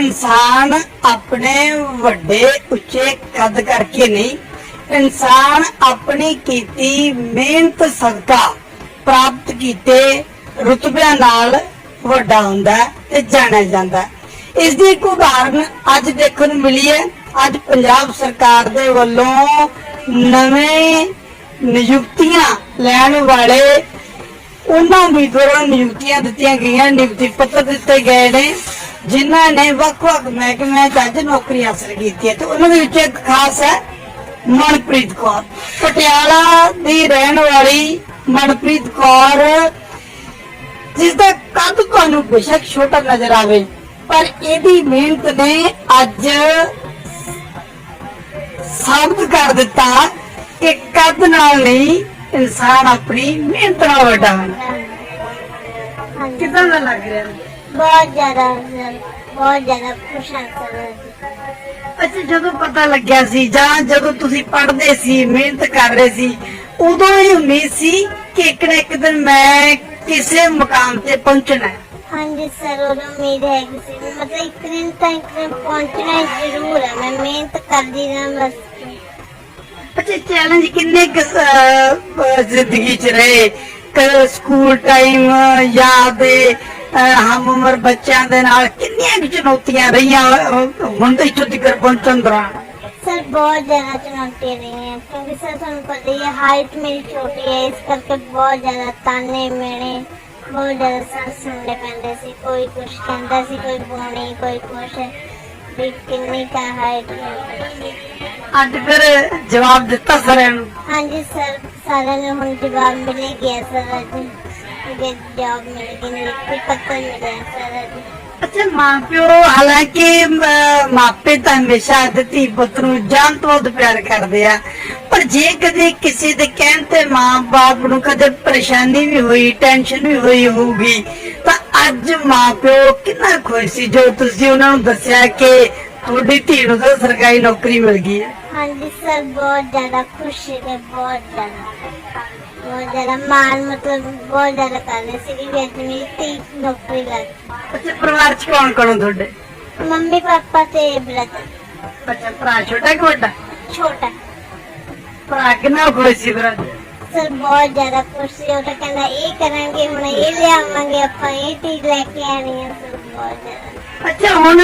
ਇਨਸਾਨ ਆਪਣੇ ਵੱਡੇ, ਉੱਚੇ ਕੱਦ ਕਰਕੇ ਨਹੀਂ? ਇਨਸਾਨ ਆਪਣੀ ਕੀਤੀ ਮਿਹਨਤ, ਸਦਕਾ ਪ੍ਰਾਪਤ ਕੀਤੇ ਰੁਤਬਿਆਂ ਨਾਲ ਵੱਡਾ ਹੁੰਦਾ ਤੇ ਜਾਣਿਆ ਜਾਂਦਾ ਹੈ। ਇਸ ਦੀ ਇੱਕ ਉਦਾਹਰਨ ਅੱਜ ਦੇਖਣ ਨੂੰ ਮਿਲੀ ਹੈ। ਅੱਜ ਪੰਜਾਬ ਸਰਕਾਰ ਦੇ ਵੱਲੋਂ ਨਵੇਂ ਨਿਯੁਕਤੀਆਂ ਲੈਣ ਵਾਲੇ ਉਹਨਾਂ ਉਮੀਦਵਾਰਾਂ ਨੂੰ ਨਿਯੁਕਤੀਆਂ ਦਿੱਤੀਆਂ ਗਈਆਂ। ਨਿਯੁਕਤੀ ਪੱਤਰ ਦਿੱਤੇ ਗਏ ਨੇ। ਜਿਨ੍ਹਾਂ ਨੇ ਵੱਖ-ਵੱਖ ਮਹਿਕਮੇ 'ਚ ਅੱਜ ਨੌਕਰੀ ਹਾਸਲ ਕੀਤੀ ਹੈ ਤੇ ਉਹਨਾਂ ਦੇ ਵਿੱਚ ਇੱਕ ਖਾਸ ਹੈ ਮਨਪ੍ਰੀਤ ਕੌਰ। ਪਟਿਆਲਾ ਦੀ ਰਹਿਣ ਵਾਲੀ ਮਨਪ੍ਰੀਤ ਕੌਰ, ਜਿਸ ਦਾ ਕੱਦ ਤੁਹਾਨੂੰ ਬੇਸ਼ੱਕ ਛੋਟਾ ਨਜ਼ਰ ਆਵੇ, ਪਰ ਇਹਦੀ ਮਿਹਨਤ ਨੇ ਅੱਜ ਸਾਬਤ ਕਰ ਦਿੱਤਾ ਕਿ ਕੱਦ ਨਾਲ ਨਹੀਂ, ਇਨਸਾਨ ਆਪਣੀ ਮਿਹਨਤ ਨਾਲ ਵੱਡਾ ਹੁੰਦਾ ਕਿਦਾਂ ਦਾ ਲੱਗ ਰਿਹਾ? ਬਹੁਤ ਜ਼ਿਆਦਾ ਬਹੁਤ ਜ਼ਿਆਦਾ ਖੁਸ਼ ਹਾਂ ਅੱਛਾ ਜਦੋਂ ਪਤਾ ਲੱਗਿਆ ਸੀ ਜਾਂ ਜਦੋਂ ਤੁਸੀਂ ਪੜ੍ਹਦੇ ਸੀ ਮਿਹਨਤ ਕਰ ਰਹੇ ਸੀ ਉਦੋਂ ਇਹ ਉਮੀਦ ਸੀ ਕਿ ਇੱਕ ਨਾ ਇੱਕ ਦਿਨ ਮੈਂ ਕਿਸੇ ਮੁਕਾਮ ਤੇ ਪਹੁੰਚਣਾ ਹੈ? ਹਾਂਜੀ ਸਰ ਉਹ ਉਮੀਦ ਹੈ ਕਿ ਮਤਲਬ ਇੱਕ ਦਿਨ ਤਾਂ ਇੱਕ ਦਿਨ ਪਹੁੰਚਣਾ ਹੀ ਜ਼ਰੂਰ ਹੈ। ਮੈਂ ਮਿਹਨਤ ਕਰਦੀ ਰਹਾਂ ਬਸ। ਅੱਛਾ ਚੈਲੰਜ ਕਿੰਨੇ ਜ਼ਿੰਦਗੀ ਚ ਰਹੇ? ਕਦੇ ਸਕੂਲ ਟਾਈਮ ਜਾਂ ਦੇ ਹਮ ਉਮਰ ਬੱਚਿਆਂ ਦੇ ਨਾਲ ਕਿੰਨੀਆਂ ਚੁਣੌਤੀਆਂ ਰਹੀਆਂ? ਹੁਣ ਤੇ ਇੱਥੋਂ ਤੱਕ ਪਹੁੰਚਣ ਦੌਰਾਨ। ਸਰ ਬਹੁਤ ਜ਼ਿਆਦਾ ਚੁਣੌਤੀਆਂ ਰਹੀਆਂ ਕਿਉਂਕਿ ਸਰ ਤੁਹਾਨੂੰ ਪਤਾ ਹੀ ਹੈ ਹਾਈਟ ਮੇਰੀ ਛੋਟੀ ਹੈ ਇਸ ਕਰਕੇ ਬਹੁਤ ਜ਼ਿਆਦਾ ਤਾਨੇ ਮੇਣੇ ਬਹੁਤ ਜ਼ਿਆਦਾ ਸਰ ਸੁਣਨੇ ਪੈਂਦੇ ਸੀ। ਕੋਈ ਕੁਛ ਕਹਿੰਦਾ ਸੀ ਕੋਈ ਬੋਣੀ ਕੋਈ ਕੁਛ ਵੀ ਕਿੰਨੀ ਕਾ ਹਾਈਟ ਹੈ ਅੱਜ ਫਿਰ ਜਵਾਬ ਦਿੱਤਾ ਸਾਰਿਆਂ ਨੂੰ। ਹਾਂਜੀ ਸਰ ਸਾਰਿਆਂ ਨੂੰ ਹੁਣ ਜਵਾਬ ਮਿਲ ਸਰ ਅੱਜ ਕਿ ਜਵਾਬ ਮਿਲ ਗਈ ਨਿਯੁਕਤੀ ਪੱਤਰ ਮਿਲਿਆ ਸਰ ਅੱਜ ਅੱਛਾ ਮਾਪਿਓ ਹਾਲਾਂਕਿ ਅਮ, ਮਾਪੇ ਤਾਂ ਹਮੇਸ਼ਾ ਧੀ ਪੁੱਤ ਨੂੰ ਜਾਨ ਤੋਂ ਵੱਧ ਪਿਆਰ ਕਰਦੇ ਆ। ਪਰ ਜੇ ਕਦੇ ਕਿਸੇ ਦੇ ਕਹਿਣ ਤੇ ਮਾਂ-ਬਾਪ ਨੂੰ ਕਦੇ ਪਰੇਸ਼ਾਨੀ ਵੀ ਹੋਈ ਟੈਨਸ਼ਨ ਵੀ ਹੋਈ ਹੋਊਗੀ ਤਾਂ ਅੱਜ ਮਾਪਿਓ ਕਿੰਨਾ ਖੁਸ਼ ਸੀ ਜੋ ਤੁਸੀਂ ਉਹਨਾਂ ਨੂੰ ਦੱਸਿਆ ਕਿ ਤੁਹਾਡੀ ਧੀ ਨੂੰ ਤਾਂ ਸਰਕਾਰੀ ਨੌਕਰੀ ਮਿਲ ਗਈ ਹੈ। ਹਾਂਜੀ ਸਰ ਬਹੁਤ ਜ਼ਿਆਦਾ ਖੁਸ਼ੀ ਤੇ ਬਹੁਤ ਜ਼ਿਆਦਾ ਬਹੁਤ ਜ਼ਿਆਦਾ ਮਾਣ ਮਤਲਬ ਬਹੁਤ ਜ਼ਿਆਦਾ ਕਰ ਰਹੇ ਸੀ ਕਿ ਅੱਜ ਮੇਰੀ ਧੀ ਨੌਕਰੀ ਲੱਗ। ਅੱਛਾ ਪਰਿਵਾਰ ਚ ਕੌਣ ਕੌਣ ਤੁਹਾਡੇ? ਮੰਮੀ ਪਾਪਾ ਤੇ ਬ੍ਰਦਰ। ਅੱਛਾ ਭਰਾ ਛੋਟਾ ਕਿ ਵੱਡਾ? ਛੋਟਾ। ਭਰਾ ਕਿੰਨਾ ਖੁਸ਼ ਸੀ ਫਿਰ ਅੱਜ? ਸਰ ਬਹੁਤ ਜ਼ਿਆਦਾ ਖੁਸ਼ੀ ਉਹ ਤਾਂ ਕਹਿੰਦਾ ਇਹ ਕਰਾਂਗੇ ਹੁਣ ਇਹ ਲਿਆਵਾਂਗੇ ਆਪਾਂ ਇਹ ਚੀਜ਼ ਲੈ ਕੇ ਆਣੀ ਹੈ ਸਰ ਬਹੁਤ ਜ਼ਿਆਦਾ ਅੱਛਾ, ਹੁਣ,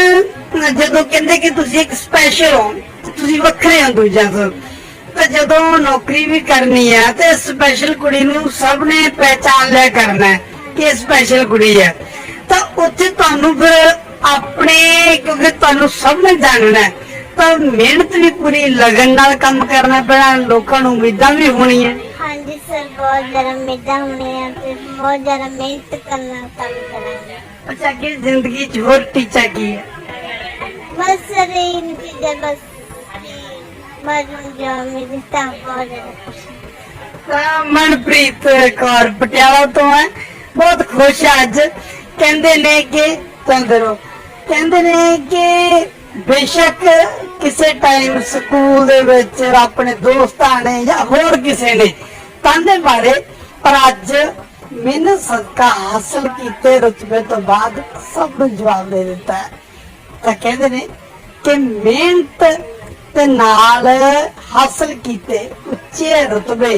ਜਦੋਂ ਕਹਿੰਦੇ ਕਿ ਤੁਸੀਂ ਇੱਕ ਸਪੈਸ਼ਲ ਹੋ, ਤੁਸੀਂ ਵੱਖਰੇ ਹੋ ਦੂਜਿਆਂ ਤੋਂ ਤਾਂ ਜਦੋਂ ਨੌਕਰੀ ਵੀ ਕਰਨੀ ਹੈ ਤੇ ਸਪੈਸ਼ਲ ਕੁੜੀ ਨੂੰ ਸਭ ਨੇ ਪਹਿਚਾਨ ਲਿਆ ਕਰਨਾ ਕਿ ਸਪੈਸ਼ਲ ਕੁੜੀ ਹੈ। ਤਾਂ ਉੱਥੇ ਤੁਹਾਨੂੰ ਫਿਰ ਆਪਣੇ, ਕਿਉਂਕਿ ਤੁਹਾਨੂੰ ਸਭ ਨੇ ਜਾਣਨਾ ਤਾਂ ਮਿਹਨਤ ਵੀ ਪੂਰੀ, ਲਗਨ ਨਾਲ ਕੰਮ ਕਰਨਾ ਪੈਣਾ, ਲੋਕਾਂ ਨੂੰ ਉਮੀਦਾਂ ਵੀ ਹੋਣੀਆਂ। ਹਾਂਜੀ ਸਰ ਬਹੁਤ ਜ਼ਿਆਦਾ ਉਮੀਦਾਂ ਹੋਣੀਆਂ ਤੇ ਬਹੁਤ ਜ਼ਿਆਦਾ ਮਿਹਨਤ ਕਰਨਾ ਕੰਮ ਕਰਾਂਗੇ। ਅੱਛਾ ਕਿ ਜ਼ਿੰਦਗੀ 'ਚ ਹੋਰ ਟੀਚਾ ਕੀ ਹੈ? ਬਸ ਸਰ ਇਹ ਨਤੀਜਾ ਬਸ ਮਰਨ ਜੋ ਮੇਰੀ ਤਾਂ ਬਹੁਤ ਜ਼ਿਆਦਾ ਖੁਸ਼ੀ ਤਾਂ ਮਨਪ੍ਰੀਤ ਕੌਰ ਪਟਿਆਲਾ ਤੋਂ ਹੈ। ਬਹੁਤ ਖੁਸ਼ ਹਾਂ ਅੱਜ। ਕਹਿੰਦੇ ਨੇ ਕਿ ਤੰਦਰੋ ਕਹਿੰਦੇ ਨੇ ਕਿ ਬੇਸ਼ੱਕ ਕਿਸੇ ਟਾਈਮ ਸਕੂਲ ਦੇ ਵਿੱਚ ਆਪਣੇ ਦੋਸਤਾਂ ਨੇ ਜਾਂ ਹੋਰ ਕਿਸੇ ਨੇ ਤਾਂਦੇ ਮਾਰੇ ਪਰ ਅੱਜ ਮਿਹਨਤ ਸਦਕਾ ਹਾਸਲ ਕੀਤੇ ਰੁਤਬੇ ਤੋਂ ਬਾਅਦ ਸਭ ਨੂੰ ਜਵਾਬ ਦੇ ਦਿੱਤਾ ਤਾਂ ਕਹਿੰਦੇ ਨੇ ਕਿ ਮਿਹਨਤ ਤੇ ਨਾਲ ਹਾਸਲ ਕੀਤੇ ਉੱਚੇ ਰੁਤਬੇ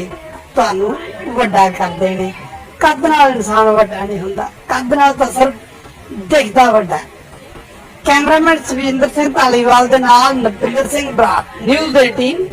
ਤੁਹਾਨੂੰ ਵੱਡਾ ਕਰਦੇ ਨੇ ਕੱਦ ਨਾਲ ਇਨਸਾਨ ਵੱਡਾ ਨਹੀਂ ਹੁੰਦਾ। ਕੱਦ ਨਾਲ ਤਾਂ ਸਿਰਫ ਦਿਖਦਾ ਵੱਡਾ ਹੈ। ਕੈਮਰਾਮੈਨ ਸਵਿੰਦਰ ਸਿੰਘ ਧਾਲੀਵਾਲ ਦੇ ਨਾਲ ਨਵਿੰਦਰ ਸਿੰਘ ਬਰਾੜ, ਨਿਊਜ਼ 18